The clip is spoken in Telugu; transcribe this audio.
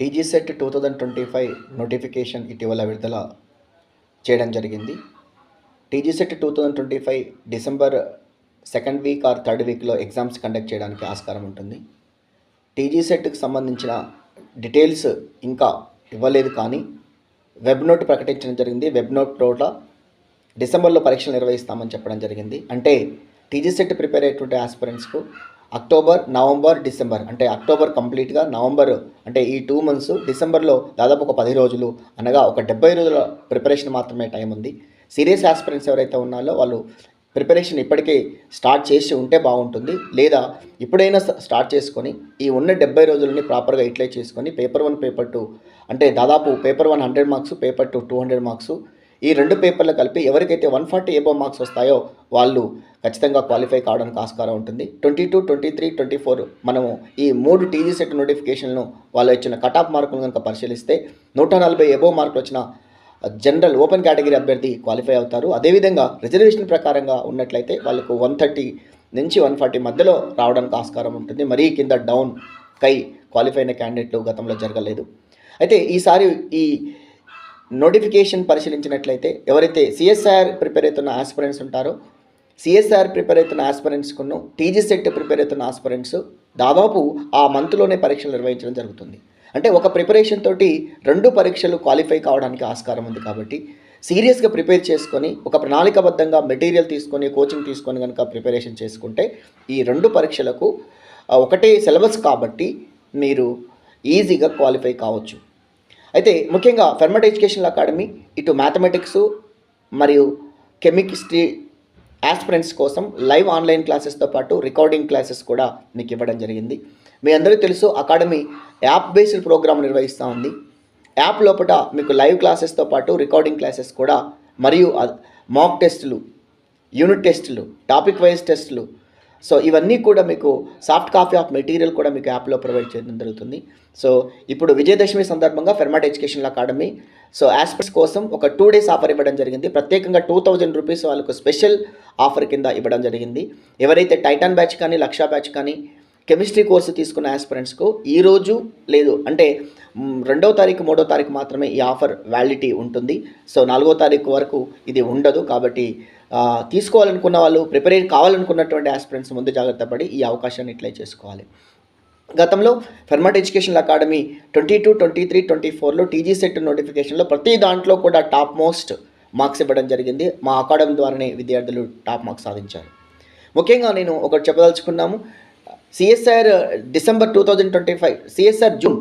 TG SET two thousand twenty five notification ఇటీవల విడుదల చేయడం జరిగింది. TG SET two thousand twenty five December second week or third వీక్లో ఎగ్జామ్స్ కండక్ట్ చేయడానికి ఆస్కారం ఉంటుంది. టీజీ సెట్కి సంబంధించిన డీటెయిల్స్ ఇంకా ఇవ్వలేదు కానీ వెబ్ నోట్ ప్రకటించడం జరిగింది. వెబ్ నోట్ తోట డిసెంబర్లో పరీక్షలు నిర్వహిస్తామని చెప్పడం జరిగింది. అంటే టీజీ సెట్ ప్రిపేర్ అయ్యేటువంటి ఆస్పిరెంట్స్కు అక్టోబర్ నవంబర్ డిసెంబర్. అంటే అక్టోబర్ కంప్లీట్గా నవంబర్ అంటే ఈ టూ మంత్స్ డిసెంబర్లో దాదాపు ఒక పది రోజులు అనగా ఒక డెబ్బై రోజుల ప్రిపరేషన్ మాత్రమే టైం ఉంది. సీరియస్ ఆస్పిరెంట్స్ ఎవరైతే ఉన్నారో వాళ్ళు ప్రిపరేషన్ ఇప్పటికే స్టార్ట్ చేసి ఉంటే బాగుంటుంది. లేదా ఇప్పుడైనా స్టార్ట్ చేసుకొని ఈ ఉన్న డెబ్బై రోజులని ప్రాపర్గా యూటిలైజ్ చేసుకొని పేపర్ వన్ పేపర్ టూ అంటే దాదాపు paper one hundred marks paper two two hundred marks ఈ రెండు పేపర్లు కలిపి ఎవరికైతే వన్ ఫార్టీ ఏబో మార్క్స్ వస్తాయో వాళ్ళు ఖచ్చితంగా క్వాలిఫై కావడానికి ఆస్కారం ఉంటుంది. Twenty two twenty three twenty four మనము ఈ మూడు టీజీ సెట్ నోటిఫికేషన్లను వాళ్ళు ఇచ్చిన కట్ ఆఫ్ మార్కులు కనుక పరిశీలిస్తే నూట నలభై ఎబో మార్కులు వచ్చిన జనరల్ ఓపెన్ కేటగిరీ అభ్యర్థి క్వాలిఫై అవుతారు. అదేవిధంగా రిజర్వేషన్ ప్రకారంగా ఉన్నట్లయితే వాళ్ళకు వన్ థర్టీ నుంచి వన్ ఫార్టీ మధ్యలో రావడానికి ఆస్కారం ఉంటుంది. మరీ కింద డౌన్ కై క్వాలిఫై అయిన క్యాండిడేట్లు గతంలో జరగలేదు. అయితే ఈసారి ఈ నోటిఫికేషన్ పరిశీలించినట్లయితే ఎవరైతే సిఎస్ఆర్ ప్రిపేర్ అవుతున్న ఆస్పిరెంట్స్ ఉంటారో సిఎస్ఆర్ ప్రిపేర్ అవుతున్న ఆస్పిరెంట్స్కును టీజీ సెట్ ప్రిపేర్ అవుతున్న ఆస్పరెంట్స్ దాదాపు ఆ మంత్లోనే పరీక్షలు నిర్వహించడం జరుగుతుంది. అంటే ఒక ప్రిపరేషన్ తోటి రెండు పరీక్షలు క్వాలిఫై కావడానికి ఆస్కారం ఉంది కాబట్టి సీరియస్గా ప్రిపేర్ చేసుకొని ఒక ప్రణాళికబద్ధంగా మెటీరియల్ తీసుకొని కోచింగ్ తీసుకొని కనుక ప్రిపరేషన్ చేసుకుంటే ఈ రెండు పరీక్షలకు ఒకటే సిలబస్ కాబట్టి మీరు ఈజీగా క్వాలిఫై కావచ్చు. అయితే ముఖ్యంగా ఫెర్మట్ ఎడ్యుకేషనల్ అకాడమీ ఇటు మ్యాథమెటిక్స్ మరియు కెమిస్ట్రీ ఆస్పిరెంట్స్ కోసం లైవ్ ఆన్లైన్ క్లాసెస్తో పాటు రికార్డింగ్ క్లాసెస్ కూడా మీకు ఇవ్వడం జరిగింది. మీ అందరికీ తెలుసు అకాడమీ యాప్ బేస్డ్ ప్రోగ్రామ్ నిర్వహిస్తూ ఉంది. యాప్ లోపల మీకు లైవ్ క్లాసెస్తో పాటు రికార్డింగ్ క్లాసెస్ కూడా మరియు మాక్ టెస్టులు యూనిట్ టెస్టులు టాపిక్ వైజ్ టెస్టులు సో ఇవన్నీ కూడా మీకు సాఫ్ట్ కాపీ ఆఫ్ మెటీరియల్ కూడా మీకు యాప్లో ప్రొవైడ్ చేయడం జరుగుతుంది. సో ఇప్పుడు విజయదశమి సందర్భంగా Fermat educational academy. So aspects కోసం ఒక టూ డేస్ ఆఫర్ ఇవ్వడం జరిగింది. ప్రత్యేకంగా టూ థౌజండ్ రూపీస్ వాళ్ళకు స్పెషల్ ఆఫర్ కింద ఇవ్వడం జరిగింది. ఎవరైతే టైటాన్ బ్యాచ్ కానీ లక్షా బ్యాచ్ కానీ కెమిస్ట్రీ కోర్సు తీసుకున్న ఆస్పిరెంట్స్కు ఈరోజు లేదు. అంటే రెండవ తారీఖు మూడో తారీఖు మాత్రమే ఈ ఆఫర్ వ్యాలిటీ ఉంటుంది. సో నాలుగో తారీఖు వరకు ఇది ఉండదు కాబట్టి తీసుకోవాలనుకున్న వాళ్ళు ప్రిపేర్ కావాలనుకున్నటువంటి ఆస్పిరెంట్స్ ముందు జాగ్రత్త పడి ఈ అవకాశాన్ని ఇట్లే చేసుకోవాలి. గతంలో Fermat educational academy twenty two twenty three twenty ఫోర్లో టీజీ సెట్ నోటిఫికేషన్లో ప్రతి దాంట్లో కూడా టాప్ మోస్ట్ మార్క్స్ ఇవ్వడం జరిగింది. మా అకాడమీ ద్వారానే విద్యార్థులు టాప్ మార్క్స్ సాధించారు. ముఖ్యంగా నేను ఒకటి చెప్పదలుచుకున్నాము CSR December two thousand twenty five CSR June